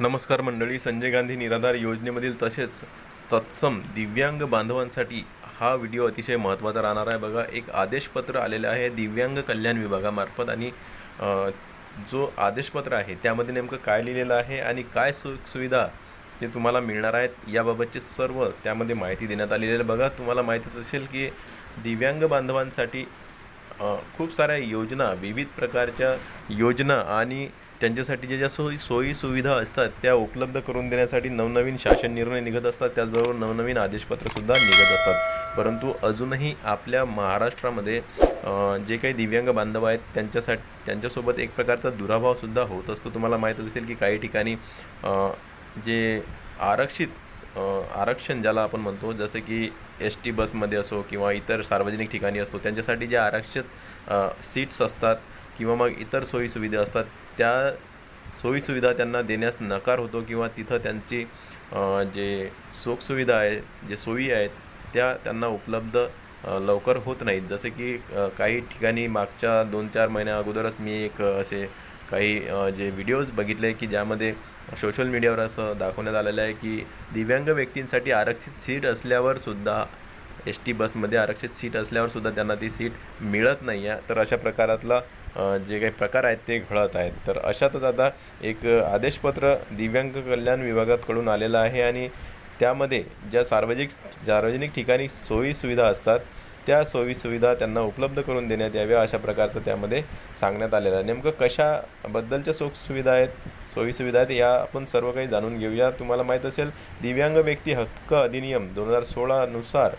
नमस्कार मंडळी संजय गांधी निराधार योजनेमधील तसेच तत्सम दिव्यांग बांधवांसाठी हा व्हिडिओ अतिशय महत्त्वाचा राहणार आहे. बघा एक आदेशपत्र आलेलं आहे दिव्यांग कल्याण विभागामार्फत आणि जो आदेशपत्र आहे त्यामध्ये नेमकं काय लिहिलेलं आहे आणि काय सु सुविधा ते तुम्हाला मिळणार आहेत याबाबतचे सर्व त्यामध्ये माहिती देण्यात आलेली आहे. बघा तुम्हाला माहितीच असेल की दिव्यांग बांधवांसाठी खूप साऱ्या योजना विविध प्रकारच्या योजना आणि त्यांच्यासाठी ज्या ज्या सोयी सोयी सुविधा असतात त्या उपलब्ध करून देण्यासाठी नवनवीन शासन निर्णय निघत असतात. त्याचबरोबर नवनवीन आदेशपत्रसुद्धा निघत असतात. परंतु अजूनही आपल्या महाराष्ट्रामध्ये जे काही दिव्यांग बांधव आहेत त्यांच्यासाठी त्यांच्यासोबत एक प्रकारचा दुराभावसुद्धा होत असतो. तुम्हाला माहीतच असेल की काही ठिकाणी जे आरक्षित आरक्षण ज्याला आपण म्हणतो जसं की एस टी बसमध्ये असो किंवा इतर सार्वजनिक ठिकाणी असतो त्यांच्यासाठी जे आरक्षित सीट्स असतात किंवा मग इतर सोयीसुविधा असतात त्या सोयीसुविधा त्यांना देण्यास नकार होतो किंवा तिथं त्यांची जे सुखसुविधा आहे जे सोयी आहेत त्या त्यांना उपलब्ध लवकर होत नाहीत. जसे की काही ठिकाणी मागच्या दोन चार महिन्या अगोदरच मी एक असे काही जे व्हिडिओज बघितले की ज्यामध्ये सोशल मीडियावर असं दाखवण्यात आलेलं आहे की दिव्यांग व्यक्तींसाठी आरक्षित सीट असल्यावर सुद्धा एस टी बसमध्ये आरक्षित सीट असल्यावर सुद्धा त्यांना ती सीट मिळत नाही आहे तर अशा प्रकारातला जे काही प्रकार आहेत ते घडत आहेत. तर अशातच आता एक आदेशपत्र दिव्यांग कल्याण विभागाकडून आलेलं आहे आणि त्यामध्ये ज्या सार्वजनिक सार्वजनिक ठिकाणी सोयी सुविधा असतात त्या सोयीसुविधा त्यांना उपलब्ध करून देण्यात याव्या अशा प्रकारचं त्यामध्ये सांगण्यात आलेलं आहे. नेमकं कशाबद्दलच्या सुखसुविधा आहेत सोयीसुविधा आहेत या आपण सर्व काही जाणून घेऊया. तुम्हाला माहीत असेल दिव्यांग व्यक्ती हक्क अधिनियम दोन हजार सोळानुसार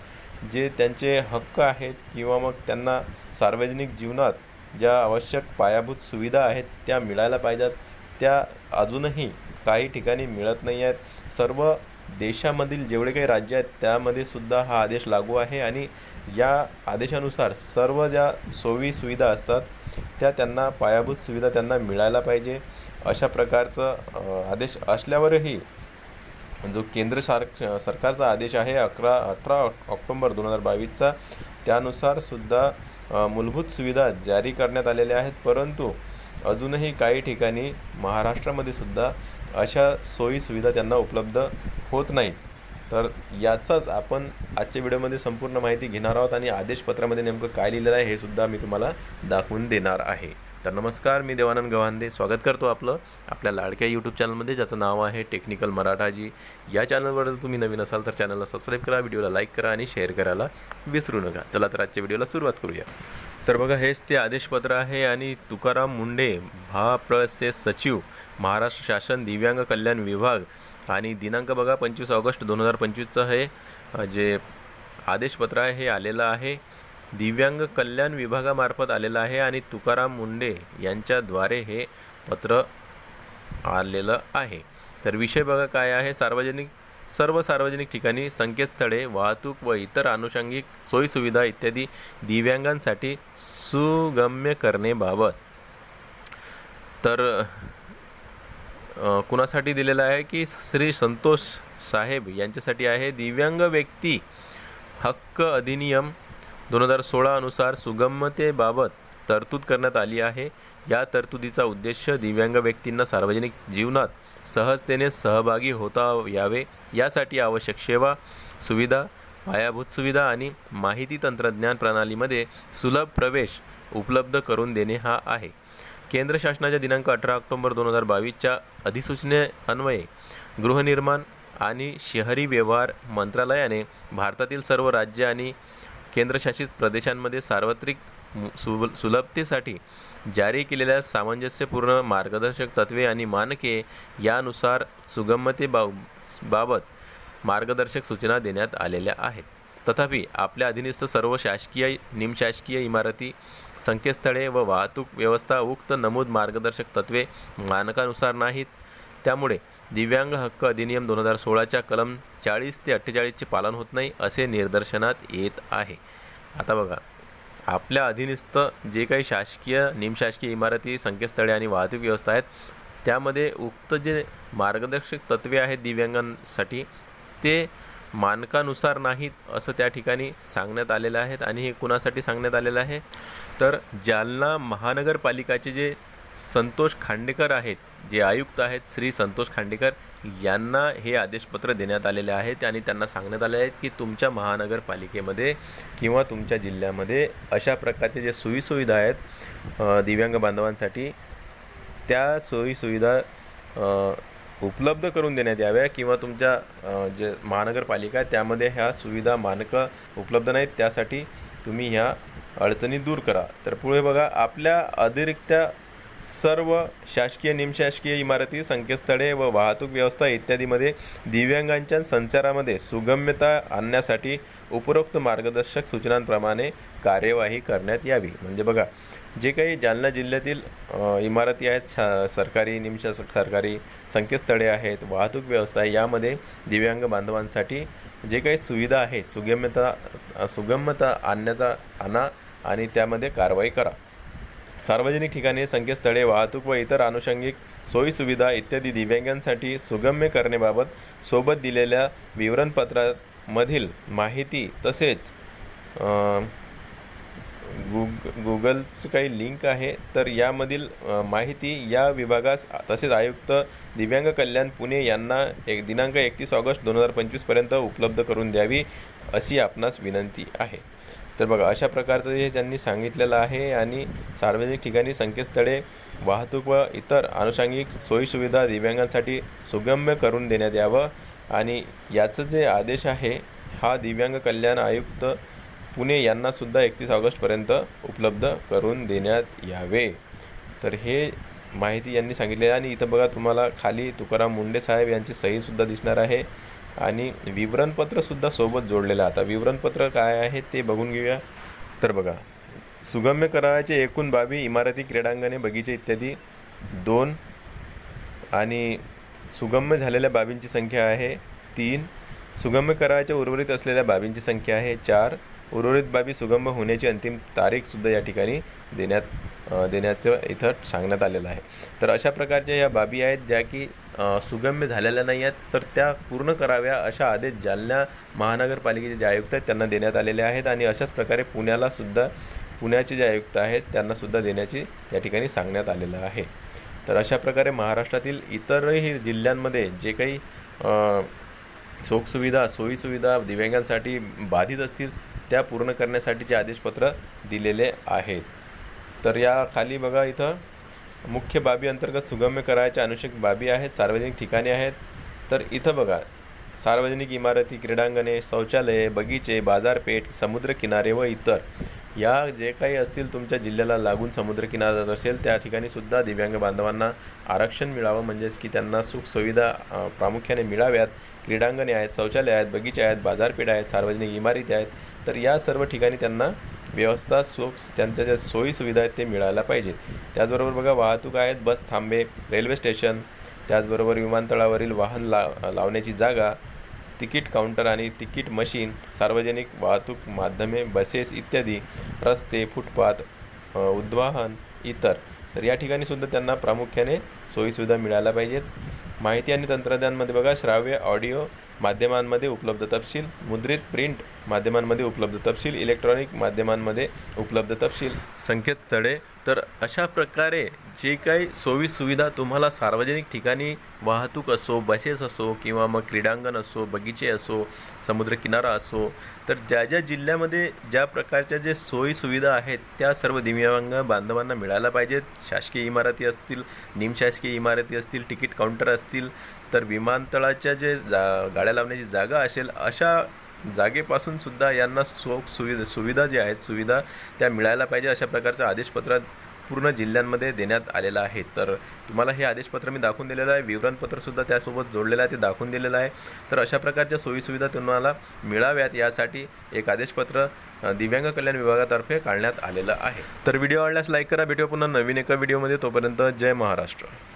जे त्यांचे हक्क आहेत किंवा मग त्यांना सार्वजनिक जीवनात ज्या आवश्यक पायाभूत सुविधा आहेत त्या मिळायला पाहिजेत. त्या अजूनही काही ठिकाणी मिळत नाही आहेत. सर्व देशामधील जेवढे काही राज्य आहेत त्यामध्ये सुद्धा हा आदेश लागू आहे आणि या आदेशानुसार सर्व ज्या सोयी सुविधा असतात त्या त्यांना पायाभूत सुविधा त्यांना मिळायला पाहिजे. अशा प्रकारचं आदेश असल्यावरही जो केंद्र सार सरकारचा आदेश आहे अकरा अठरा ऑक्टोंबर दोन हजार बावीसचा त्यानुसार सुद्धा मूलभूत सुविधा जारी करण्यात आलेल्या आहेत परंतु अजूनही काही ठिकाणी महाराष्ट्रामध्ये सुद्धा अशा सोयी सुविधा त्यांना उपलब्ध होत नाहीत. तर याचाच आपण आजच्या व्हिडिओमध्ये संपूर्ण माहिती घेणार आहोत आणि आदेशपत्रामध्ये नेमकं काय लिहिलेलं आहे हे सुद्धा मी तुम्हाला दाखवून देणार आहे. तर नमस्कार मी देवानंद गव्हांदे. स्वागत करतो आपलं आपल्या लाडक्या यूट्यूब चॅनलमध्ये ज्याचं नाव आहे टेक्निकल मराठाजी. या चॅनलवर जर तुम्ही नवीन असाल तर चॅनलला सबस्क्राईब करा व्हिडिओला लाईक करा आणि शेअर करायला विसरू नका. चला तर आजच्या व्हिडिओला सुरुवात करूया. तर बघा हेच ते आदेशपत्र आहे आणि तुकाराम मुंडे भाप्रसे सचिव महाराष्ट्र शासन दिव्यांग कल्याण विभाग आणि दिनांक बघा पंचवीस ऑगस्ट दोन हजार पंचवीसचं हे जे आदेशपत्र आहे हे आलेलं आहे. दिव्यांग कल्याण विभागामार्फत आलेलं आहे आणि तुकाराम मुंडे यांच्याद्वारे हे पत्र आलेलं आहे. तर विषय बघा काय आहे. सार्वजनिक सर्व सार्वजनिक ठिकाणी संकेतस्थळे वाहतूक व इतर आनुषंगिक सोयीसुविधा इत्यादी दिव्यांगांसाठी सुगम्य करणेबाबत तर कुणासाठी दिलेलं आहे की श्री संतोष साहेब यांच्यासाठी आहे. दिव्यांग व्यक्ती हक्क अधिनियम दोन हजार सोळा अनुसार सुगमतेबाबत तरतूद करण्यात आली आहे. या तरतुदीचा उद्देश दिव्यांग व्यक्तींना सार्वजनिक जीवनात सहजतेने सहभागी होता यावे. यासाठी आवश्यक सेवा सुविधा पायाभूत सुविधा आणि माहिती तंत्रज्ञान प्रणालीमध्ये सुलभ प्रवेश उपलब्ध करून देणे हा आहे. केंद्र शासनाच्या दिनांक अठरा ऑक्टोबर दोन हजार बावीसच्या अधिसूचने अन्वये गृहनिर्माण आणि शहरी व्यवहार मंत्रालयाने भारतातील सर्व राज्य आणि केंद्रशासित प्रदेशांमध्ये सार्वत्रिक मु- सुलभतेसाठी जारी केलेल्या सामंजस्यपूर्ण मार्गदर्शक तत्त्वे आणि मानके यानुसार सुगमते बाबत मार्गदर्शक सूचना देण्यात आलेल्या आहेत. तथापि आपल्या अधीनस्थ सर्व शासकीय निमशासकीय इमारती संकेतस्थळे व वाहतूक व्यवस्था उक्त नमूद मार्गदर्शक तत्त्वे मानकानुसार नाहीत. त्यामुळे दिव्यांग हक्क अधिनियम दोन हजार सोळाच्या कलम चाळीस ते अठ्ठेचाळीसचे पालन होत नाही असे निदर्शनात येत आहे. आता बघा आपल्या अधीनस्थ जे काही शासकीय निमशासकीय इमारती संकेतस्थळे आणि वाहतूक व्यवस्था आहेत त्यामध्ये उक्त जे मार्गदर्शक तत्त्वे आहेत दिव्यांगांसाठी ते मानकानुसार नाहीत असं त्या ठिकाणी सांगण्यात आलेलं आहे. आणि हे कुणासाठी सांगण्यात आलेलं आहे? तर जालना महानगरपालिकाचे जे संतोष खांडेकर आहेत जे आयुक्त आहेत श्री संतोष खांडेकर यांना हे आदेशपत्र देण्यात आलेले आहेत आणि त्यांना सांगण्यात आले आहेत की तुमच्या महानगरपालिकेमध्ये किंवा तुमच्या जिल्ह्यामध्ये अशा प्रकारचे जे सोयीसुविधा आहेत दिव्यांग बांधवांसाठी त्या सोयीसुविधा उपलब्ध करून देण्यात याव्या किंवा तुमच्या जे महानगरपालिका त्यामध्ये ह्या सुविधा मानकं उपलब्ध नाहीत त्यासाठी तुम्ही ह्या अडचणी दूर करा. तर पुढे बघा आपल्या अतिरिक्त सर्व शासकीय निमशासकीय इमारती संकेतस्थळे व वाहतूक व्यवस्था इत्यादीमध्ये दिव्यांगांच्या संचारामध्ये सुगम्यता आणण्यासाठी उपरोक्त मार्गदर्शक सूचनांप्रमाणे कार्यवाही करण्यात यावी. म्हणजे बघा जे काही जालना जिल्ह्यातील इमारती आहेत शा सरकारी निमशा सरकारी संकेतस्थळे आहेत वाहतूक व्यवस्था आहे यामध्ये दिव्यांग बांधवांसाठी जे काही सुविधा आहे सुगम्यता सुगम्यता सुगमता आणण्याचा आणा आणि त्यामध्ये कारवाई करा. सार्वजनिक ठिकाणी संकेतस्थळे वाहतूक व इतर अनुषंगिक सोयीसुविधा इत्यादी दिव्यांगांसाठी सुगम्य करण्याबाबत सोबत दिलेल्या विवरणपत्रामधील माहिती तसेच गुग गुगलचं काही लिंक आहे तर यामधील माहिती या विभागास तसेच आयुक्त दिव्यांग कल्याण पुणे यांना एक दिनांक एकतीस ऑगस्ट दोन हजार पंचवीसपर्यंत उपलब्ध करून द्यावी अशी आपणास विनंती आहे. तर बघा अशा प्रकारचं हे त्यांनी सांगितलेलं आहे आणि सार्वजनिक ठिकाणी संकेतस्थळे वाहतूक व इतर आनुषंगिक सोयीसुविधा दिव्यांगांसाठी सुगम्य करून देण्यात यावं आणि याचं जे आदेश आहे हा दिव्यांग कल्याण आयुक्त पुणे यांनासुद्धा एकतीस ऑगस्टपर्यंत उपलब्ध करून देण्यात यावे. तर हे माहिती यांनी सांगितली आहे आणि इथं बघा तुम्हाला खाली तुकाराम मुंडे साहेब यांची सहीसुद्धा दिसणार आहे. आणि विवरणपत्रसुद्धा सोबत जोडलेलं आता विवरणपत्र काय आहे ते बघून घेऊया. तर बघा सुगम्य करावयाचे एकूण बाबी इमारती क्रीडांगणे बगीचे इत्यादी दोन आणि सुगम्य झालेल्या बाबींची संख्या आहे तीन. सुगम्य करावयाच्या उर्वरित असलेल्या बाबींची संख्या आहे चार. उर्वरित बाबी सुगम्य होण्याची अंतिम तारीखसुद्धा या ठिकाणी देण्यात देण्याचं इथं सांगण्यात आलेलं आहे. तर अशा प्रकारच्या या बाबी आहेत ज्या की सुगम्य झालेल्या नाही आहेत तर त्या पूर्ण कराव्या अशा आदेश जालना महानगरपालिकेचे जे आयुक्त आहेत त्यांना देण्यात आलेले आहेत आणि अशाच प्रकारे पुण्याला सुद्धा पुण्याचे जे आयुक्त आहेत त्यांनासुद्धा देण्याची त्या ठिकाणी सांगण्यात आलेलं आहे. तर अशा प्रकारे महाराष्ट्रातील इतरही जिल्ह्यांमध्ये जे काही सोखसुविधा सुखसुविधा सोयीसुविधा दिव्यांगांसाठी बाधित असतील त्या पूर्ण करण्यासाठीचे आदेशपत्र दिलेले आहेत. तर या खाली बघा इथं. मुख्य बाबी अंतर्गत सुगम्य करायच्या अनुषंगिक बाबी आहेत सार्वजनिक ठिकाणे आहेत. तर इथं बघा सार्वजनिक इमारती क्रीडांगणे शौचालये बगीचे बाजारपेठ समुद्रकिनारे व इतर. या जे काही असतील तुमच्या जिल्ह्याला लागून समुद्रकिनारा जात असेल त्या ठिकाणी सुद्धा दिव्यांग बांधवांना आरक्षण मिळावं म्हणजेच की त्यांना सुखसुविधा प्रामुख्याने मिळाव्यात. क्रीडांगणे आहेत शौचालय आहेत बगीचे आहेत बाजारपेठ आहेत सार्वजनिक इमारती आहेत. तर या सर्व ठिकाणी त्यांना व्यवस्था सो त्यांच्या ज्या सोयीसुविधा आहेत ते मिळायला पाहिजेत त्याचबरोबर बघा वाहतूक आहेत बस थांबे रेल्वे स्टेशन त्याचबरोबर विमानतळावरील वाहन ला लावण्याची जागा तिकीट काउंटर आणि तिकीट मशीन सार्वजनिक वाहतूक माध्यमे बसेस इत्यादी रस्ते फुटपाथ उद्वाहन इतर. तर या ठिकाणी सुद्धा त्यांना प्रामुख्याने सोयीसुविधा मिळायला पाहिजेत. माहिती आणि तंत्रज्ञानमध्ये बघा श्राव्य ऑडिओ माध्यमांमध्ये उपलब्ध तपशील मुद्रित प्रिंट माध्यमांमध्ये उपलब्ध तपशील इलेक्ट्रॉनिक माध्यमांमध्ये उपलब्ध तपशील संकेतस्थळे तर अशा प्रकारे जे काही सोयी सुविधा तुम्हाला सार्वजनिक ठिकाणी वाहतूक असो बसेस असो किंवा मग क्रीडांगण असो बगीचे असो समुद्रकिनारा असो तर ज्या ज्या जिल्ह्यामध्ये ज्या प्रकारच्या जे सोयी सुविधा आहेत त्या सर्व दिव्यांग बांधवांना मिळायला पाहिजेत. शासकीय इमारती असतील निमशासकीय इमारती असतील तिकीट काउंटर असतील तर विमानतळाच्या जे जा गाड्या लावण्याची जागा असेल अशा जागेपासून सुद्धा यांना सो सुविधा सुविधा ज्या आहेत सुविधा त्या मिळायला पाहिजे अशा प्रकारच्या आदेशपत्र पूर्ण जिल्ह्यांमध्ये देण्यात आलेलं आहे. तर तुम्हाला हे आदेशपत्र मी दाखवून दिलेलं आहे. विवरणपत्रसुद्धा त्यासोबत जोडलेलं आहे ते दाखवून दिलेलं आहे. तर अशा प्रकारच्या सोयीसुविधा तुम्हाला मिळाव्यात यासाठी एक आदेशपत्र दिव्यांग कल्याण विभागातर्फे काढण्यात आलेलं आहे. तर व्हिडिओ आवडल्यास लाईक करा. भेटू पुन्हा नवीन एका व्हिडिओमध्ये. तोपर्यंत जय महाराष्ट्र.